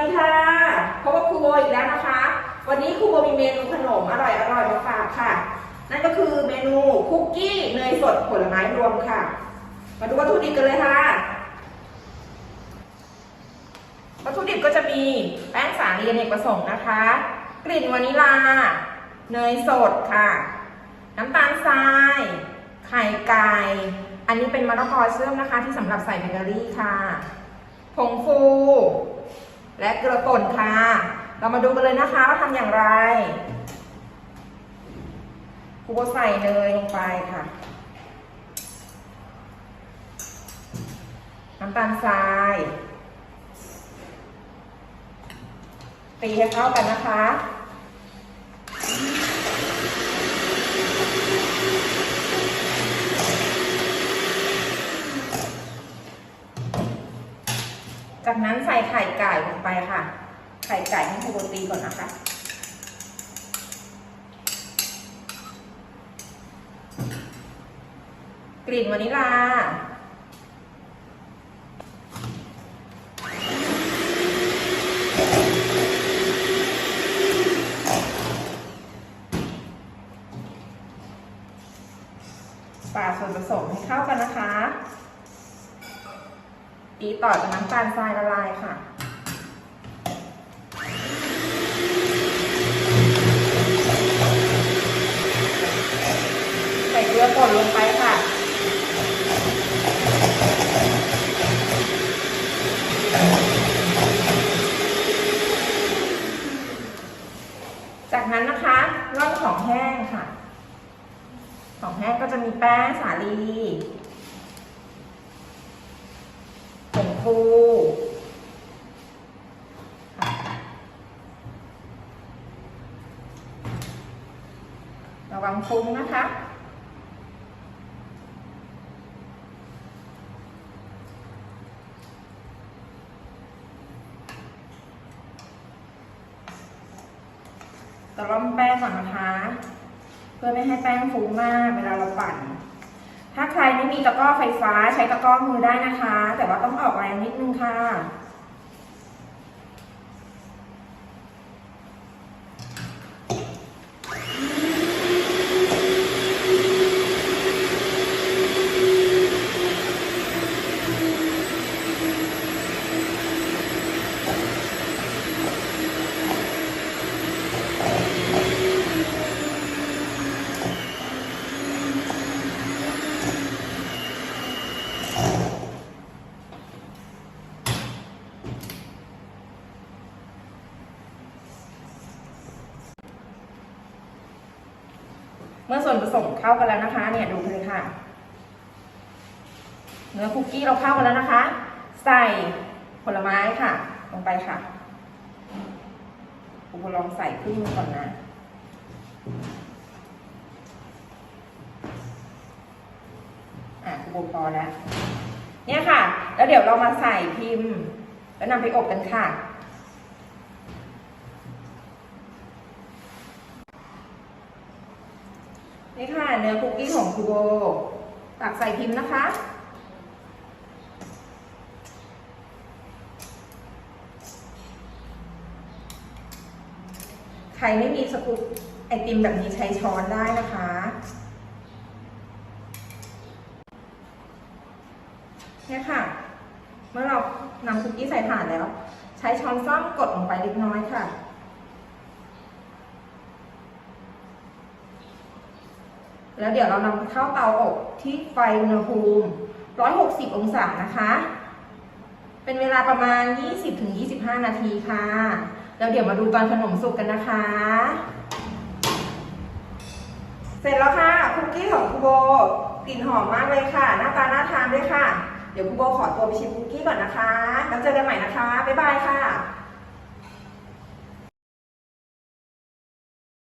ดีค่ะพบกับครูโบอีกแล้วนะคะ วันนี้ครูโบมีเมนูขนมอร่อยอร่อยๆมาฝากค่ะ นั่นก็คือเมนูคุกกี้เนยสดผลไม้รวมค่ะ มาดูวัตถุดิบกันเลยค่ะ วัตถุดิบก็จะมีแป้งสาลีอเนกประสงค์นะคะ กลิ่นวานิลา เนยสดค่ะ น้ำตาลทราย ไข่ไก่ อันนี้เป็นมะละกอเชื่อมนะคะ ที่สำหรับใส่เบเกอรี่ค่ะ ผงฟู และเกลือป่นค่ะ เรามาดูกันเลยนะคะว่าทำอย่างไรครูโบใส่เนยลงไปค่ะ น้ำตาลทรายตีให้เข้ากันนะคะ จากนั้นใส่ไข่ไก่ลงไปค่ะ ไข่ไก่ให้ครูโบตีก่อนนะคะ กลิ่นวานิลาปาส่วนผสมให้เข้ากันนะคะ ตีต่อจากน้ำตาลทรายละลายค่ะ ใส่เกลือป่นลงไปค่ะ จากนั้นนะคะร่อนของแห้งค่ะ ของแห้งก็จะมีแป้งสาลี พูระวังฟุ้งนะคะตะล่อมแป้งก่อนนะคะ เพื่อไม่ให้แป้งฟุ้งมากเวลาเราปั่น ถ้าใครไม่มีตะกร้อไฟฟ้าใช้ตะกร้อมือได้นะคะ แต่ว่าต้องออกแรงนิดนึงค่ะ มื่อส่วนผสมเข้ากันแล้วนะคะเนี่ยดูเลยค่ะ เนื้อคุกกี้เราเข้ากันแล้วนะคะ ใส่ผลไม้ค่ะ ลงไปค่ะครูลองใส่ครึ่งนึงก่อนนะอะครูพอแล้ว เนี่ยค่ะ แล้วเดี๋ยวเรามาใส่พิมพ์ แล้วนำไปอบกันค่ะ นี่ค่ะเนื้อคุกกี้ของครูโบ ตักใส่พิมพ์นะคะ ใครไม่มีสกูปไอติมแบบนี้ใช้ช้อนได้นะคะเนี่ยค่ะ เมื่อเรานำคุกกี้ใส่ถ่านแล้ว ใช้ช้อนซ่อมกดลงไปเล็กน้อยค่ะ แล้วเดี๋ยวเรานำเข้าเตาอบที่ไฟอุณหภูมิ 160 องศานะคะ เป็นเวลาประมาณ 20-25 นาทีค่ะ แล้วเดี๋ยวมาดูตอนขนมสุกกันนะคะ เสร็จแล้วค่ะคุกกี้ของครูโบกลิ่นหอมมากเลยค่ะ หน้าตาน่าทานด้วยค่ะ เดี๋ยวครูโบขอตัวไปชิมคุกกี้ก่อนนะคะ แล้วเจอกันใหม่นะคะ บ๊ายบายค่ะ